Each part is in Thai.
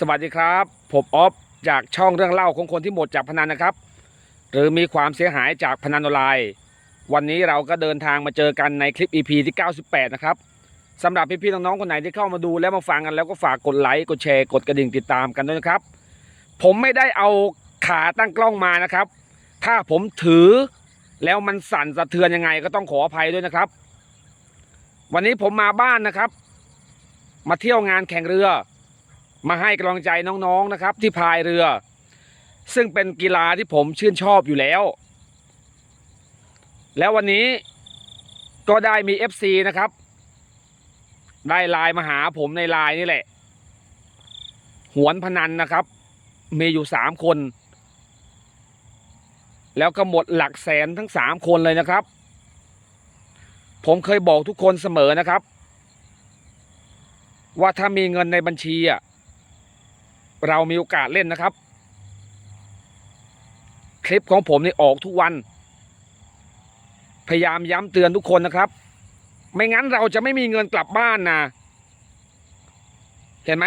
สวัสดีครับ ผมออฟจากช่องเรื่องเล่าของคนที่หมดจากพนันนะครับ หรือมีความเสียหายจากพนันออนไลน์วันนี้เราก็เดินทางมาเจอกันในคลิป EP ที่ 98 นะครับสำหรับพี่ๆน้องๆคนไหนที่เข้ามาดูแล้วมาฟังกันแล้วก็ฝากกดไลค์กดแชร์กดกระดิ่งติดตามกันด้วยนะครับ ผมไม่ได้เอาขาตั้งกล้องมานะครับ ถ้าผมถือแล้วมันสั่นสะเทือนยังไงก็ต้องขออภัยด้วยนะครับ วันนี้ผมมาบ้านนะครับ มาเที่ยวงานแข่งเรือ มาให้กำลังใจน้องๆนะครับ ที่พายเรือ ซึ่งเป็นกีฬาที่ผมชื่นชอบอยู่แล้ว แล้ววันนี้ก็ได้มี FC นะครับ ได้ไลน์มาหาผมในไลน์นี่แหละ หวนพนันนะครับ มีอยู่สามคน แล้วก็หมดหลักแสนทั้งสามคนเลยนะครับ ผมเคยบอกทุกคนเสมอนะครับ ว่าถ้ามีเงินในบัญชีอะ เรามีโอกาสเล่นนะครับ คลิปของผมนี่ออกทุกวัน พยายามย้ำเตือนทุกคนนะครับ ไม่งั้นเราจะไม่มีเงินกลับบ้านนะเห็นไหม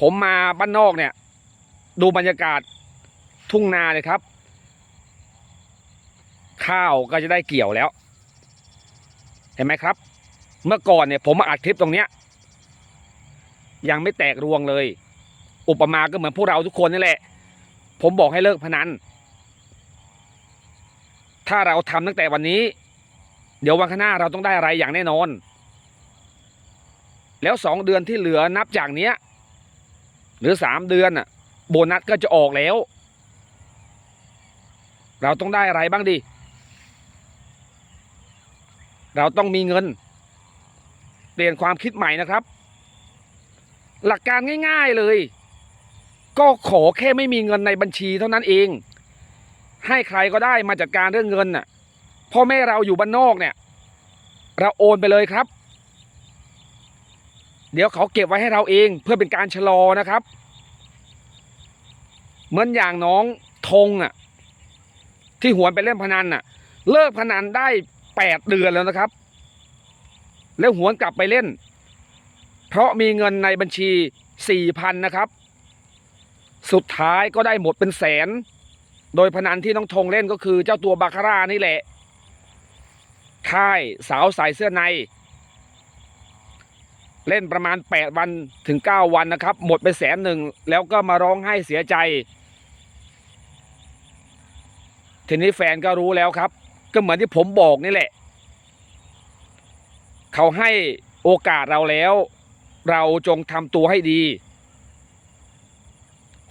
ผมมาบ้านนอกเนี่ย ดูบรรยากาศทุ่งนาเลยครับ ข้าวก็จะได้เกี่ยวแล้ว เห็นไหมครับ เมื่อก่อนเนี่ยผมมาอัดคลิปตรงเนี้ย ยังไม่แตกรวงเลย อุปมาก็เหมือนพวกเราทุกคนนี่แหละ ผมบอกให้เลิกพนัน ถ้าเราทำตั้งแต่วันนี้ เดี๋ยววันข้างหน้าเราต้องได้อะไรอย่างแน่นอน แล้วสองเดือนที่เหลือนับจากเนี้ย หรือสามเดือนอะ โบนัสก็จะออกแล้ว เราต้องได้อะไรบ้างดิเราต้องมีเงิน เปลี่ยนความคิดใหม่นะครับหลักการง่าย ๆ เลย ก็ขอแค่ไม่มีเงินในบัญชีเท่านั้นเอง ให้ใครก็ได้มาจัดการเรื่องเงินน่ะพ่อแม่เราอยู่บ้านนอกเนี่ย เราโอนไปเลยครับ เดี๋ยวเขาเก็บไว้ให้เราเองเพื่อเป็นการชะลอนะครับ เหมือนอย่างน้องธงอะ ที่หวนไปเล่นพนันน่ะ เลิกพนันได้แปดเดือนแล้วนะครับ แล้วหวนกลับไปเล่น เพราะมีเงินในบัญชีสี่พันนะครับ สุดท้ายก็ได้หมดเป็นแสน โดยพนันที่น้องธงเล่นก็คือเจ้าตัวบาคาร่านี่แหละ ค่ายสาวใส่เสื้อใน เล่นประมาณ 8 วันถึง 9 วันนะครับ หมดไปแสนหนึ่งแล้วก็มาร้องไห้เสียใจ ทีนี้แฟนก็รู้แล้วครับ ก็เหมือนที่ผมบอกนี่แหละ เขาให้โอกาสเราแล้ว เราจงทำตัวให้ดี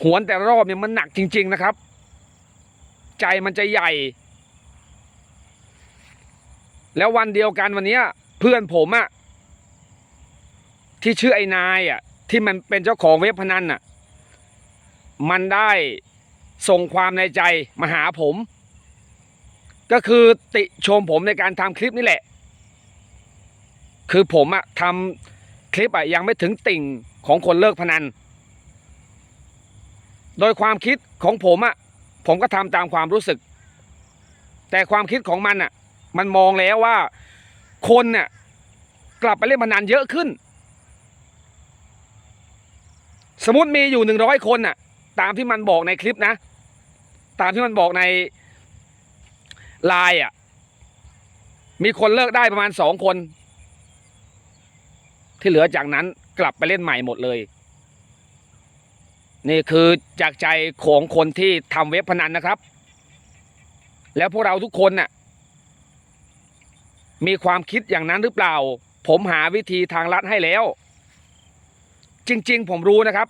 หวนแต่รอบเนี่ยมันหนักจริง ๆนะครับ ใจมันจะใหญ่ แล้ววันเดียวกันวันเนี้ยเพื่อนผมอะที่ชื่อไอ้นายอะที่มันเป็นเจ้าของเว็บพนันอะมันได้ส่งความในใจมาหาผม ก็คือติชมผมในการทำคลิปนี่แหละ คือผมอะทำคลิปอะยังไม่ถึงติ่งของคนเลิกพนัน โดยความคิดของผมอะผมก็ทำตามความรู้สึก แต่ความคิดของมันอะมันมองแล้วว่าคนน่ะกลับไปเล่นพนันเยอะขึ้น สมมติมีอยู่หนึ่งร้อยคนน่ะ ตามที่มันบอกในคลิปนะ ตามที่มันบอกในไลน์อะ มีคนเลิกได้ประมาณสองคน ที่เหลือจากนั้นกลับไปเล่นใหม่หมดเลย นี่คือจากใจของคนที่ทำเว็บพนันนะครับ แล้วพวกเราทุกคนน่ะ มีความคิดอย่างนั้นหรือเปล่า ผมหาวิธีทางลัดให้แล้ว จริง ๆ ผมรู้นะครับ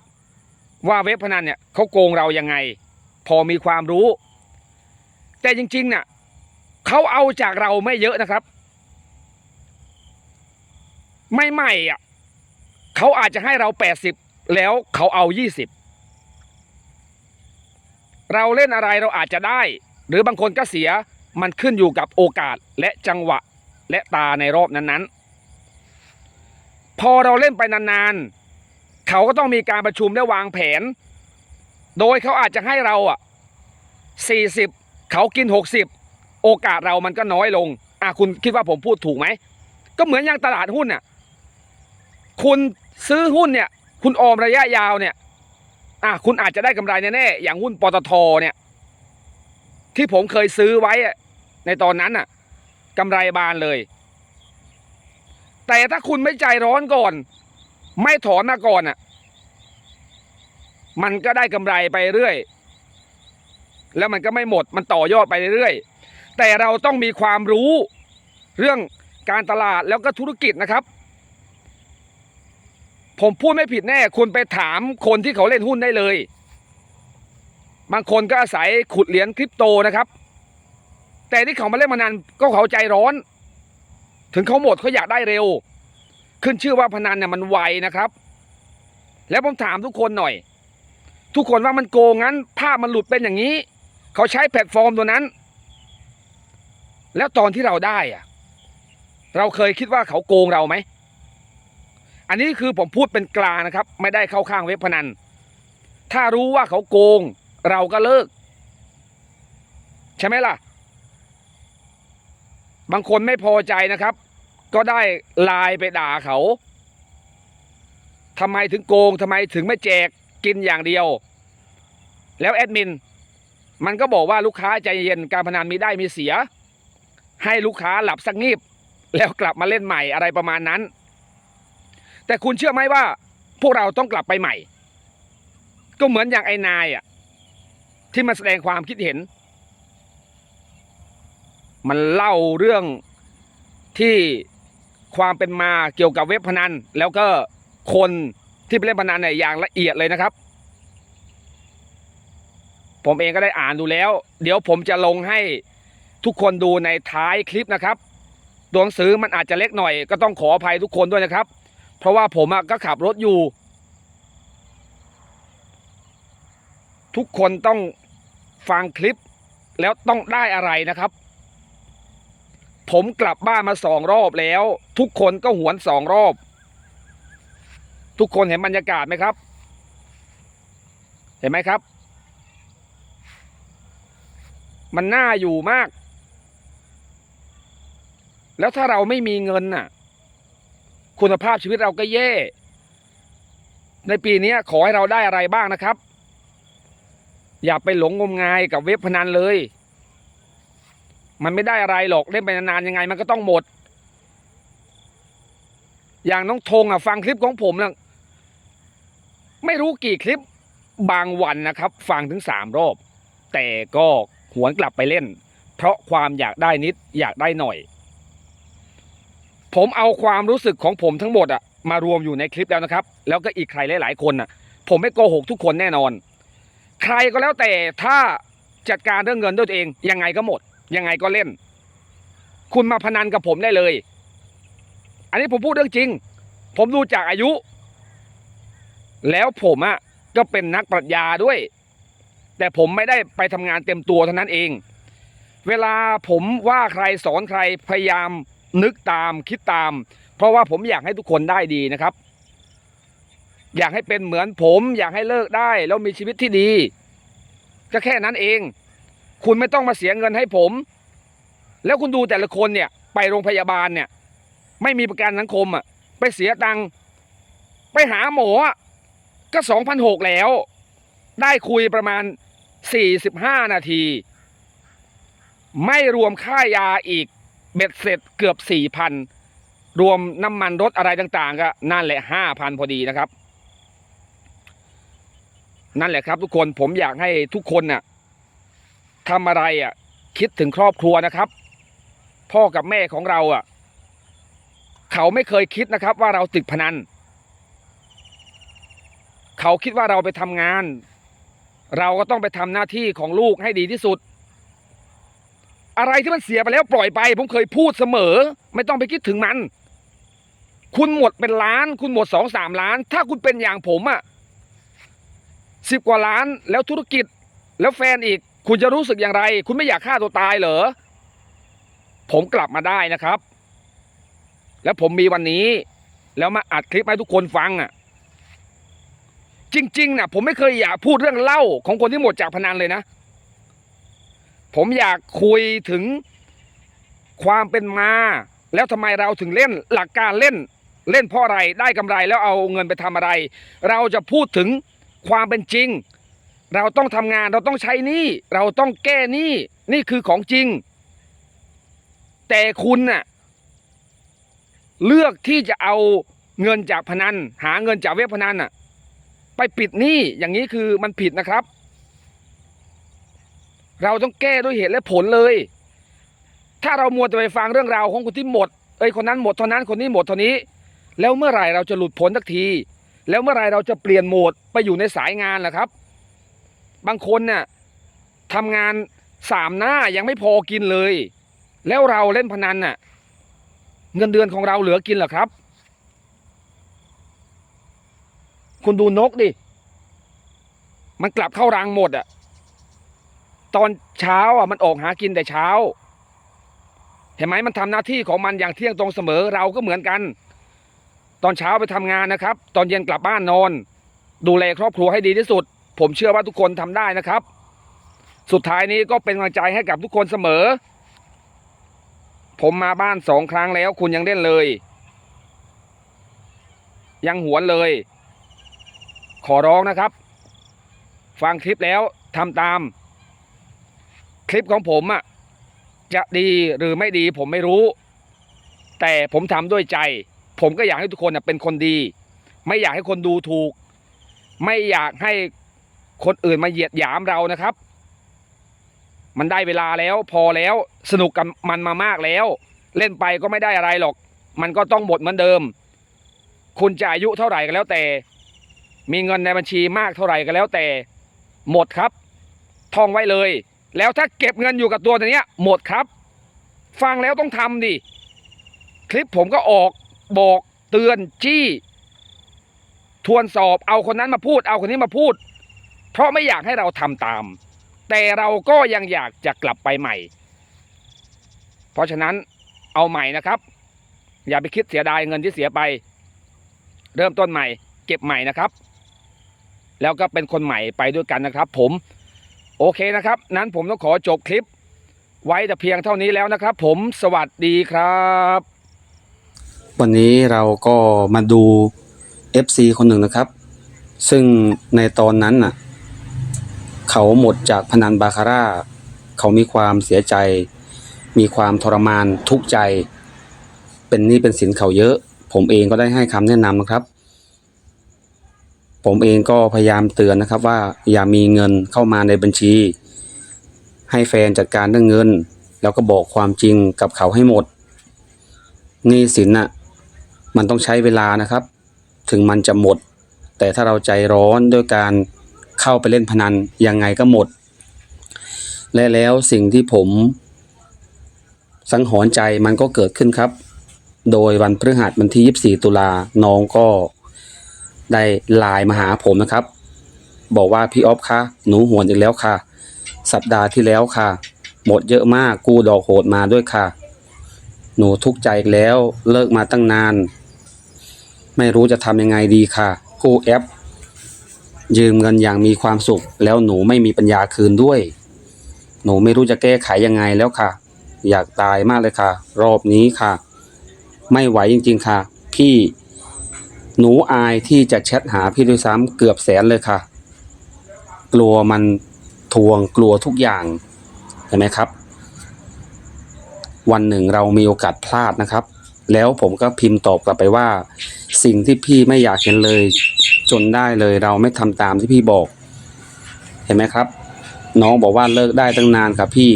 ว่าเว็บพนันเนี่ยเขาโกงเรายังไง พอมีความรู้ แต่จริงๆเนี่ยเขาเอาจากเราไม่เยอะนะครับ ไม่ใหม่อะเขาอาจจะให้เราแปดสิบแล้วเขาเอายี่สิบ เราเล่นอะไรเราอาจจะได้ หรือบางคนก็เสียมันขึ้นอยู่กับโอกาสและจังหวะและตาในรอบนั้นๆ พอเราเล่นไปนานๆ เขาก็ต้องมีการประชุมและวางแผน โดยเขาอาจจะให้เราอะสี่สิบเขากินหกสิบโอกาสเรามันก็น้อยลงอะคุณคิดว่าผมพูดถูกไหม ก็เหมือนอย่างตลาดหุ้นน่ะคุณซื้อหุ้นเนี่ย คุณออมระยะยาวเนี่ย อะคุณอาจจะได้กำไรแน่ๆอย่างหุ้นปตทเนี่ย ที่ผมเคยซื้อไว้ในตอนนั้นน่ะกำไรบานเลย แต่ถ้าคุณไม่ใจร้อนก่อน ไม่ถอนมาก่อนอะ มันก็ได้กำไรไปเรื่อย แล้วมันก็ไม่หมดมันต่อยอดไปเรื่อยแต่เราต้องมีความรู้เรื่องการตลาดแล้วก็ธุรกิจนะครับ ผมพูดไม่ผิดแน่ คุณไปถามคนที่เขาเล่นหุ้นได้เลย บางคนก็อาศัยขุดเหรียญคริปโตนะครับ แต่ที่เขามาเล่นมานานก็เขาใจร้อน ถึงเขาหมดเขาอยากได้เร็ว ขึ้นชื่อว่าพนันเนี่ยมันไวนะครับ แล้วผมถามทุกคนหน่อย ทุกคนว่ามันโกงงั้น ภาพมันหลุดเป็นอย่างนี้ เขาใช้แพลตฟอร์มตัวนั้น แล้วตอนที่เราได้อะเราเคยคิดว่าเขาโกงเราไหม อันนี้คือผมพูดเป็นกลางนะครับ ไม่ได้เข้าข้างเว็บพนัน ถ้ารู้ว่าเขาโกง เราก็เลิก ใช่ไหมล่ะ บางคนไม่พอใจนะครับ ก็ได้ไลน์ไปด่าเขาทำไมถึงโกงทำไมถึงไม่แจกกินอย่างเดียว แล้วแอดมิน มันก็บอกว่าลูกค้าใจเย็นการพนันมีได้มีเสีย ให้ลูกค้าหลับสักงีบ แล้วกลับมาเล่นใหม่อะไรประมาณนั้น แต่คุณเชื่อไหมว่า พวกเราต้องกลับไปใหม่ ก็เหมือนอย่างไอ้นายอะ ที่มาแสดงความคิดเห็น มันเล่าเรื่องที่ความเป็นมาเกี่ยวกับเว็บพนัน แล้วก็คนที่ไปเล่นพนันเนี่ยอย่างละเอียดเลยนะครับ ผมเองก็ได้อ่านดูแล้ว เดี๋ยวผมจะลงให้ทุกคนดูในท้ายคลิปนะครับตัวหนังสือมันอาจจะเล็กหน่อย ก็ต้องขออภัยทุกคนด้วยนะครับ เพราะว่าผมก็ขับรถอยู่ ทุกคนต้องฟังคลิปแล้วต้องได้อะไรนะครับ ผมกลับบ้านมาสองรอบแล้ว ทุกคนก็หวนสองรอบ ทุกคนเห็นบรรยากาศไหมครับ เห็นไหมครับ มันน่าอยู่มาก แล้วถ้าเราไม่มีเงินน่ะ คุณภาพชีวิตเราก็แย่ ในปีนี้ขอให้เราได้อะไรบ้างนะครับ อย่าไปหลงงมงายกับเว็บพนันเลย มันไม่ได้อะไรหรอกเล่นไปนานๆยังไง มันก็ต้องหมด อย่างน้องธงอะฟังคลิปของผมนะไม่รู้กี่คลิปบางวันนะครับ ฟังถึงสามรอบ แต่ก็หวนกลับไปเล่น เพราะความอยากได้นิดอยากได้หน่อย ผมเอาความรู้สึกของผมทั้งหมดอะมารวมอยู่ในคลิปแล้วนะครับ แล้วก็อีกใครหลาย ๆ คนอะผมไม่โกหกทุกคนแน่นอน ใครก็แล้วแต่ถ้าจัดการเรื่องเงินด้วยตัวเอง ยังไงก็หมด ยังไงก็เล่น คุณมาพนันกับผมได้เลย อันนี้ผมพูดเรื่องจริง ผมดูจากอายุ แล้วผมอะก็เป็นนักปรัชญาด้วย แต่ผมไม่ได้ไปทำงานเต็มตัวเท่านั้นเอง เวลาผมว่าใครสอนใครพยายาม นึกตามคิดตาม เพราะว่าผมอยากให้ทุกคนได้ดีนะครับ อยากให้เป็นเหมือนผม อยากให้เลิกได้ แล้วมีชีวิตที่ดี ก็แค่นั้นเอง คุณไม่ต้องมาเสียเงินให้ผม แล้วคุณดูแต่ละคนเนี่ย ไปโรงพยาบาลเนี่ย ไม่มีประกันสังคมอะ ไปเสียตังค์ไปหาหมอก็สองพันหกแล้ว ได้คุยประมาณสี่สิบห้านาที ไม่รวมค่ายาอีก เบ็ดเสร็จเกือบสี่พันรวมน้ำมันรถอะไรต่าง ๆ ก็นั่นแหละห้าพันพอดีนะครับ นั่นแหละครับทุกคนผมอยากให้ทุกคนน่ะทำอะไรอะ คิดถึงครอบครัวนะครับ พ่อกับแม่ของเราอะ เขาไม่เคยคิดนะครับ ว่าเราติดพนัน เขาคิดว่าเราไปทำงาน เราก็ต้องไปทำหน้าที่ของลูกให้ดีที่สุด อะไรที่มันเสียไปแล้วปล่อยไป ผมเคยพูดเสมอ ไม่ต้องไปคิดถึงมัน คุณหมดเป็นล้าน คุณหมดสองสามล้าน ถ้าคุณเป็นอย่างผมอะสิบกว่าล้านแล้วธุรกิจ แล้วแฟนอีก คุณจะรู้สึกอย่างไร คุณไม่อยากฆ่าตัวตายเหรอ ผมกลับมาได้นะครับ แล้วผมมีวันนี้ แล้วมาอัดคลิปให้ทุกคนฟังอะจริงๆนะผมไม่เคยอยากพูดเรื่องเล่าของคนที่หมดจากพนันเลยนะ ผมอยากคุยถึงความเป็นมา แล้วทำไมเราถึงเล่นหลักการเล่น เล่นเพราะอะไรได้กำไรแล้วเอาเงินไปทำอะไร เราจะพูดถึงความเป็นจริง เราต้องทำงานเราต้องใช้หนี้เราต้องแก้หนี้นี่คือของจริง แต่คุณน่ะเลือกที่จะเอาเงินจากพนัน หาเงินจากเว็บพนันน่ะไปปิดหนี้อย่างนี้คือมันผิดนะครับ เราต้องแก้ด้วยเหตุและผลเลย ถ้าเรามัวแต่ไปฟังเรื่องราวของคนที่หมดเอ้ยคนนั้นหมดเท่านั้นคนนี้หมดเท่านี้ แล้วเมื่อไหร่เราจะหลุดพ้นสักที แล้วเมื่อไหร่เราจะเปลี่ยนโหมดไปอยู่ในสายงานล่ะครับ บางคนเนี่ยทำงานสามหน้ายังไม่พอกินเลย แล้วเราเล่นพนันน่ะ เงินเดือนของเราเหลือกินหรอครับ คุณดูนกดิ มันกลับเข้ารังหมดอะ ตอนเช้าอะมันออกหากินแต่เช้า เห็นไหมมันทำหน้าที่ของมันอย่างเที่ยงตรงเสมอเราก็เหมือนกัน ตอนเช้าไปทำงานนะครับ ตอนเย็นกลับบ้านนอน ดูแลครอบครัวให้ดีที่สุด ผมเชื่อว่าทุกคนทำได้นะครับ สุดท้ายนี้ก็เป็นกำลังใจให้กับทุกคนเสมอ ผมมาบ้านสองครั้งแล้วคุณยังเล่นเลย ยังหวนเลย ขอร้องนะครับ ฟังคลิปแล้วทำตาม คลิปของผมอะจะดีหรือไม่ดีผมไม่รู้ แต่ผมทำด้วยใจ ผมก็อยากให้ทุกคนเป็นคนดี ไม่อยากให้คนดูถูก ไม่อยากให้คนอื่นมาเหยียดหยามเรานะครับ มันได้เวลาแล้วพอแล้วสนุกกับมันมามากแล้ว เล่นไปก็ไม่ได้อะไรหรอก มันก็ต้องหมดเหมือนเดิม คุณจะอายุเท่าไหร่ก็แล้วแต่ มีเงินในบัญชีมากเท่าไหร่ก็แล้วแต่ หมดครับ ท่องไว้เลย แล้วถ้าเก็บเงินอยู่กับตัวตัวเนี้ย หมดครับ ฟังแล้วต้องทำดิคลิปผมก็ออกบอกเตือนจี้ ทวนสอบเอาคนนั้นมาพูด เอาคนนี้มาพูด เพราะไม่อยากให้เราทำตาม แต่เราก็ยังอยากจะกลับไปใหม่ เพราะฉะนั้นเอาใหม่นะครับ อย่าไปคิดเสียดายเงินที่เสียไป เริ่มต้นใหม่ เก็บใหม่นะครับ แล้วก็เป็นคนใหม่ไปด้วยกันนะครับ ผม โอเคนะครับ นั้นผมต้องขอจบคลิป ไว้แต่เพียงเท่านี้แล้วนะครับ ผมสวัสดีครับ วันนี้เราก็มาดู FC คนหนึ่งนะครับ ซึ่งในตอนนั้นน่ะ เขาหมดจากพนันบาคาร่า เขามีความเสียใจ มีความทรมานทุกข์ใจ เป็นหนี้เป็นสินเขาเยอะ ผมเองก็ได้ให้คำแนะนำนะครับ ผมเองก็พยายามเตือนนะครับว่าอย่ามีเงินเข้ามาในบัญชี ให้แฟนจัดการเรื่องเงิน แล้วก็บอกความจริงกับเขาให้หมดหนี้สินน่ะมันต้องใช้เวลานะครับ ถึงมันจะหมด แต่ถ้าเราใจร้อนด้วยการเข้าไปเล่นพนันยังไงก็หมด และแล้วสิ่งที่ผม สังหรณ์ใจมันก็เกิดขึ้นครับ โดยวันพฤหัสวันที่ 24 ตุลาน้องก็ ได้ไลน์มาหาผมนะครับ บอกว่าพี่ออฟคะหนูหวนอีกแล้วค่ะ สัปดาห์ที่แล้วค่ะ หมดเยอะมากกู้ดอกโหดมาด้วยค่ะ หนูทุกข์ใจอีกแล้วเลิกมาตั้งนาน ไม่รู้จะทำยังไงดีค่ะ กู้แอป ยืมเงินอย่างมีความสุข แล้วหนูไม่มีปัญญาคืนด้วย หนูไม่รู้จะแก้ไขยังไงแล้วค่ะ อยากตายมากเลยค่ะ รอบนี้ค่ะ ไม่ไหวจริง ๆค่ะ พี่ หนูอายที่จะแชทหาพี่ด้วยซ้ำเกือบแสนเลยค่ะ กลัวมันทวงกลัวทุกอย่างเห็นไหมครับ วันหนึ่งเรามีโอกาสพลาดนะครับ แล้วผมก็พิมพ์ตอบกลับไปว่า สิ่งที่พี่ไม่อยากเห็นเลย จนได้เลยเราไม่ทำตามที่พี่บอก เห็นไหมครับ น้องบอกว่าเลิกได้ตั้งนานครับพี่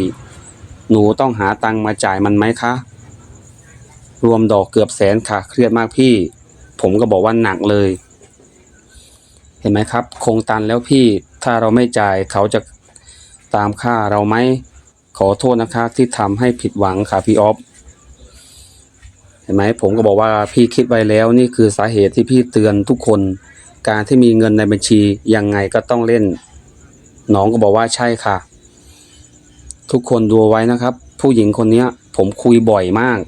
หนูต้องหาตังมาจ่ายมันไหมคะ รวมดอกเกือบแสนค่ะ เครียดมากพี่ ผมก็บอกว่าหนักเลย เห็นไหมครับ คงตันแล้วพี่ถ้าเราไม่จ่ายเขาจะตามค่าเราไหมขอโทษนะคะที่ทำให้ผิดหวังค่ะพี่ออฟเห็นไหมผมก็บอกว่าพี่คิดไว้แล้วนี่คือสาเหตุที่พี่เตือนทุกคน การที่มีเงินในบัญชียังไงก็ต้องเล่น น้องก็บอกว่าใช่ค่ะ ทุกคนดูไว้นะครับ ผู้หญิงคนนี้ผมคุยบ่อยมาก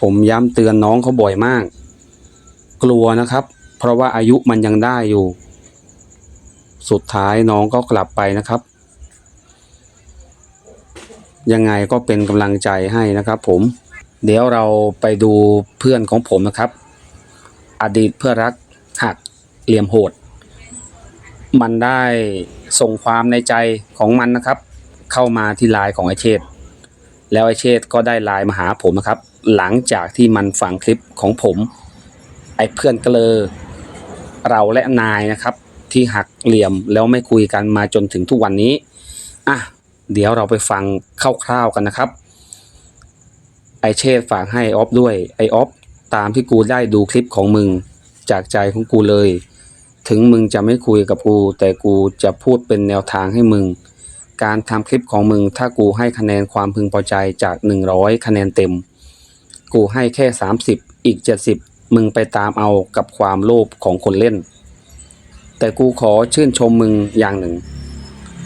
ผมย้ำเตือนน้องเขาบ่อยมาก กลัวนะครับ เพราะว่าอายุมันยังได้อยู่ สุดท้ายน้องก็กลับไปนะครับ ยังไงก็เป็นกำลังใจให้นะครับ ผม เดี๋ยวเราไปดูเพื่อนของผมนะครับ อดีตเพื่อรักหักเหลี่ยมโหด มันได้ส่งความในใจของมันนะครับ เข้ามาที่ไลน์ของไอเชษแล้วไอเชษก็ได้ไลน์มาหาผมนะครับ หลังจากที่มันฟังคลิปของผม ไอเพื่อนก็เลยเราและนายนะครับ ที่หักเหลี่ยมแล้วไม่คุยกันมาจนถึงทุกวันนี้อะเดี๋ยวเราไปฟังคร่าวๆกันนะครับ ไอเชษฝากให้ออฟด้วยไอออฟตามที่กูได้ดูคลิปของมึงจากใจของกูเลย ถึงมึงจะไม่คุยกับกู แต่กูจะพูดเป็นแนวทางให้มึง การทำคลิปของมึง ถ้ากูให้คะแนนความพึงพอใจจาก 100 คะแนนเต็ม กูให้แค่ 30 อีก 70 มึงไปตามเอากับความโลภของคนเล่น แต่กูขอชื่นชมมึงอย่างหนึ่ง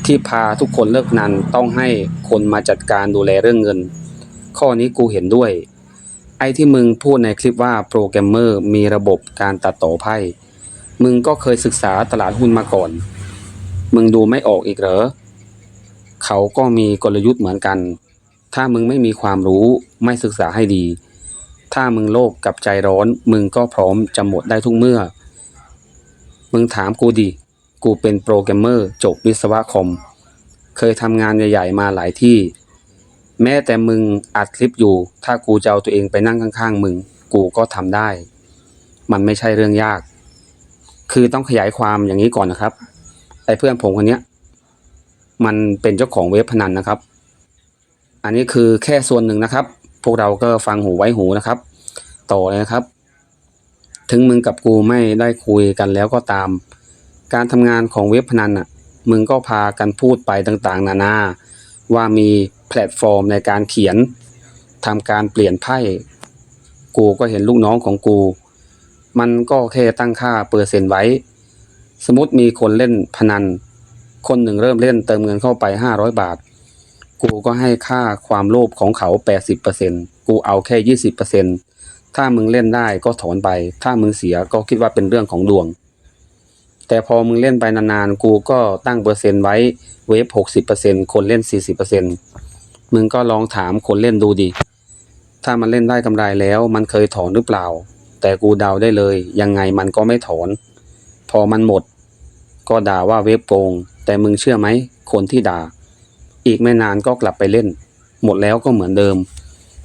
ที่พาทุกคนเลิกนันต้องให้คนมาจัดการดูแลเรื่องเงิน ข้อนี้กูเห็นด้วย ไอ้ที่มึงพูดในคลิปว่าโปรแกรมเมอร์มีระบบการตัดต่อไพ่มึงก็เคยศึกษาตลาดหุ้นมาก่อน มึงดูไม่ออกอีกเหรอ เขาก็มีกลยุทธ์เหมือนกัน ถ้ามึงไม่มีความรู้ไม่ศึกษาให้ดี ถ้ามึงโลภกับใจร้อน มึงก็พร้อมจะหมดได้ทุกเมื่อ มึงถามกูดิ กูเป็นโปรแกรมเมอร์จบวิศวะคอม เคยทำงานใหญ่ ๆ มาหลายที่ แม้แต่มึงอัดคลิปอยู่ ถ้ากูจะเอาตัวเองไปนั่งข้าง ๆ มึง กูก็ทำได้ มันไม่ใช่เรื่องยาก คือต้องขยายความอย่างนี้ก่อนนะครับ ไอ้เพื่อนผมคนเนี้ยมันเป็นเจ้าของเว็บพนันนะครับ อันนี้คือแค่ส่วนหนึ่งนะครับ พวกเราก็ฟังหูไว้หูนะครับ ต่อเลยนะครับ ถึงมึงกับกูไม่ได้คุยกันแล้วก็ตาม การทำงานของเว็บพนันอะ มึงก็พากันพูดไปต่างๆ นานา ว่ามีแพลตฟอร์มในการเขียนทำการเปลี่ยนไพ่กูก็เห็นลูกน้องของกู มันก็แค่ตั้งค่าเปอร์เซ็นต์ไว้ สมมติมีคนเล่นพนัน คนหนึ่งเริ่มเล่นเติมเงินเข้าไป 500 บาท กูก็ให้ค่าความโลภของเขา 80%กูเอาแค่ 20%ถ้ามึงเล่นได้ก็ถอนไป ถ้ามึงเสียก็คิดว่าเป็นเรื่องของดวง แต่พอมึงเล่นไปนานๆ กูก็ตั้งเปอร์เซ็นต์ไว้เวฟ 60%คนเล่น 40%มึงก็ลองถามคนเล่นดูดิ ถ้ามันเล่นได้กำไรแล้วมันเคยถอนหรือเปล่า แต่กูเดาได้เลย ยังไงมันก็ไม่ถอน พอมันหมด ก็ด่าว่าเว็บโกงแต่มึงเชื่อไหม คนที่ด่า อีกไม่นานก็กลับไปเล่น หมดแล้วก็เหมือนเดิม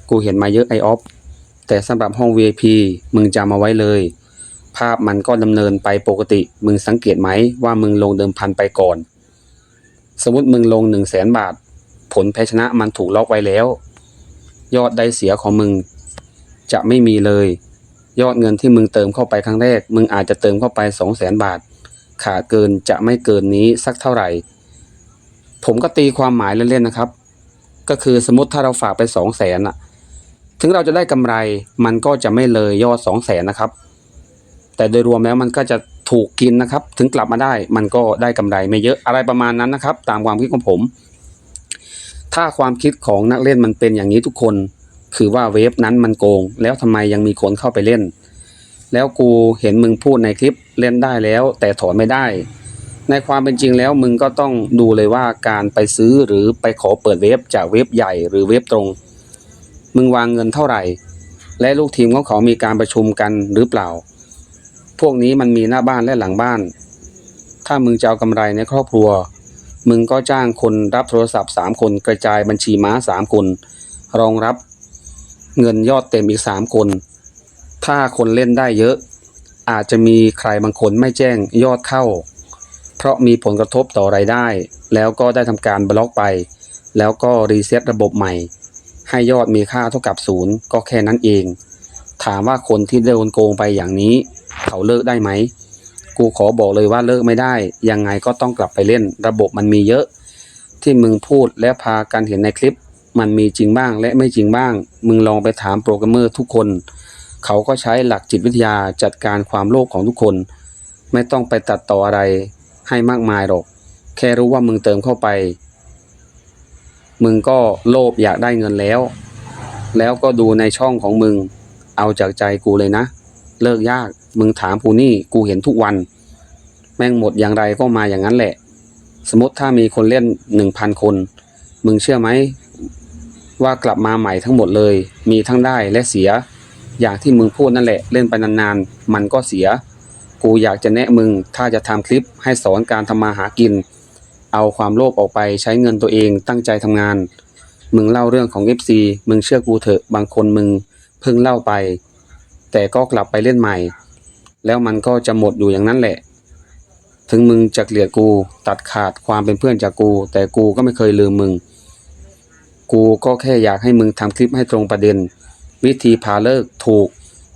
กูเห็นมาเยอะไอออฟ แต่สำหรับห้อง VIP มึงจำมาไว้เลย ภาพมันก็ดำเนินไปปกติ มึงสังเกตไหมว่ามึงลงเดิมพันไปก่อน สมมติมึงลงหนึ่งแสนบาท ผลแพ้ชนะมันถูกล็อกไว้แล้ว ยอดได้เสียของมึง จะไม่มีเลย ยอดเงินที่มึงเติมเข้าไปครั้งแรก มึงอาจจะเติมเข้าไปสองแสนบาท ขาดเกินจะไม่เกินนี้สักเท่าไหร่ ผมก็ตีความหมายเล่นๆนะครับ ก็คือสมมติถ้าเราฝากไปสองแสนอะถึงเราจะได้กำไรมันก็จะไม่เลยยอดสองแสนนะครับ แต่โดยรวมแล้วมันก็จะถูกกินนะครับ ถึงกลับมาได้มันก็ได้กำไรไม่เยอะอะไรประมาณนั้นนะครับ ตามความคิดของผม ถ้าความคิดของนักเล่นมันเป็นอย่างนี้ทุกคน คือว่าเวฟนั้นมันโกง แล้วทำไมยังมีคนเข้าไปเล่น แล้วกูเห็นมึงพูดในคลิปเล่นได้แล้ว แต่ถอนไม่ได้ ในความเป็นจริงแล้วมึงก็ต้องดูเลยว่าการไปซื้อหรือไปขอเปิดเว็บจากเว็บใหญ่หรือเว็บตรง มึงวางเงินเท่าไหร่ และลูกทีมของเขามีการประชุมกันหรือเปล่า พวกนี้มันมีหน้าบ้านและหลังบ้าน ถ้ามึงจะเอากำไรในครอบครัว มึงก็จ้างคนรับโทรศัพท์สามคนกระจายบัญชีม้าสามคนรองรับเงินยอดเต็มอีกสามคน ถ้าคนเล่นได้เยอะ อาจจะมีใครบางคนไม่แจ้งยอดเข้า เพราะมีผลกระทบต่อรายได้ แล้วก็ได้ทำการบล็อกไป แล้วก็รีเซ็ตระบบใหม่ ให้ยอดมีค่าเท่ากับศูนย์ก็แค่นั้นเอง ถามว่าคนที่โดนโกงไปอย่างนี้ เขาเลิกได้ไหม กูขอบอกเลยว่าเลิกไม่ได้ ยังไงก็ต้องกลับไปเล่น ระบบมันมีเยอะ ที่มึงพูดและพากันเห็นในคลิป มันมีจริงบ้างและไม่จริงบ้าง มึงลองไปถามโปรแกรมเมอร์ทุกคน เขาก็ใช้หลักจิตวิทยาจัดการความโลภของทุกคน ไม่ต้องไปตัดต่ออะไร ให้มากมายหรอก แค่รู้ว่ามึงเติมเข้าไป มึงก็โลภอยากได้เงินแล้ว แล้วก็ดูในช่องของมึง เอาจากใจกูเลยนะ เลิกยาก มึงถามกูนี่กูเห็นทุกวัน แม่งหมดอย่างไรก็มาอย่างนั้นแหละ สมมติถ้ามีคนเล่นหนึ่งพันคน มึงเชื่อไหมว่ากลับมาใหม่ทั้งหมดเลย มีทั้งได้และเสีย อย่างที่มึงพูดนั่นแหละ เล่นไปนานๆ มันก็เสีย กูอยากจะแนะมึง ถ้าจะทำคลิปให้สอนการทำมาหากิน เอาความโลภออกไปใช้เงินตัวเองตั้งใจทำงาน มึงเล่าเรื่องของ FC มึงเชื่อกูเถอะบางคนมึงเพิ่งเล่าไป แต่ก็กลับไปเล่นใหม่ แล้วมันก็จะหมดอยู่อย่างนั้นแหละ ถึงมึงจะเกลียดกูตัดขาดความเป็นเพื่อนจากกู แต่กูก็ไม่เคยลืมมึง กูก็แค่อยากให้มึงทำคลิปให้ตรงประเด็น วิธีพาเลิกถูก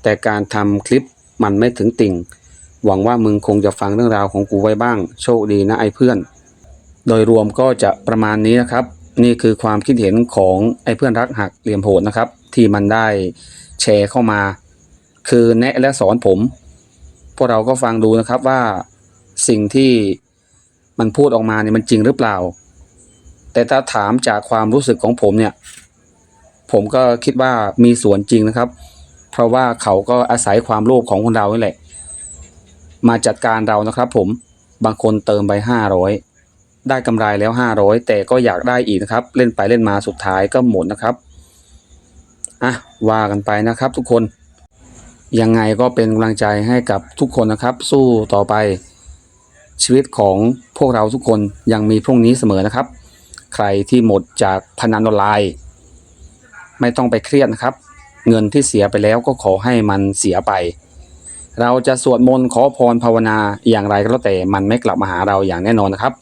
แต่การทำคลิปมันไม่ถึงติ่ง หวังว่ามึงคงจะฟังเรื่องราวของกูไว้บ้าง โชคดีนะไอ้เพื่อน โดยรวมก็จะประมาณนี้นะครับ นี่คือความคิดเห็นของไอ้เพื่อนรักหักเหลี่ยมโหดนะครับ ที่มันได้แชร์เข้ามา คือแนะและสอนผม พวกเราก็ฟังดูนะครับว่าสิ่งที่มันพูดออกมาเนี่ยมันจริงหรือเปล่า แต่ถ้าถามจากความรู้สึกของผมเนี่ย ผมก็คิดว่ามีส่วนจริงนะครับ เพราะว่าเขาก็อาศัยความโลภของคนเรานี่แหละ มาจัดการเรานะครับผมบางคนเติมไปห้าร้อยได้กำไรแล้วห้าร้อยแต่ก็อยากได้อีกนะครับ เล่นไปเล่นมาสุดท้ายก็หมดนะครับอะว่ากันไปนะครับทุกคน ยังไงก็เป็นกำลังใจให้กับทุกคนนะครับ สู้ต่อไป ชีวิตของพวกเราทุกคนยังมีพรุ่งนี้เสมอนะครับ ใครที่หมดจากพนันออนไลน์ ไม่ต้องไปเครียดนะครับ เงินที่เสียไปแล้วก็ขอให้มันเสียไป เราจะสวดมนต์ขอพรภาวนาอย่างไรก็แล้วแต่มันไม่กลับมาหาเราอย่างแน่นอนนะครับ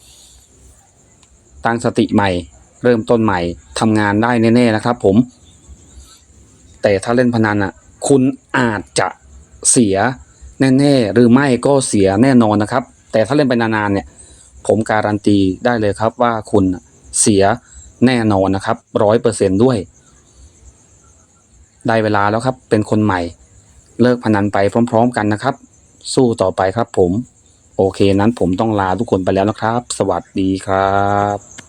ตั้งสติใหม่ เริ่มต้นใหม่ทำงานได้แน่ๆนะครับ ผม แต่ถ้าเล่นพนันอะ คุณอาจจะเสียแน่ๆหรือไม่ก็เสียแน่นอนนะครับ แต่ถ้าเล่นไปนานๆเนี่ย ผมการันตีได้เลยครับว่าคุณเสียแน่นอนนะครับร้อยเปอร์เซนด้วย ได้เวลาแล้วครับเป็นคนใหม่ เลิกพนันไปพร้อม ๆ กันนะครับ สู้ต่อไปครับผม โอเคนั้นผมต้องลาทุกคนไปแล้วนะครับ สวัสดีครับ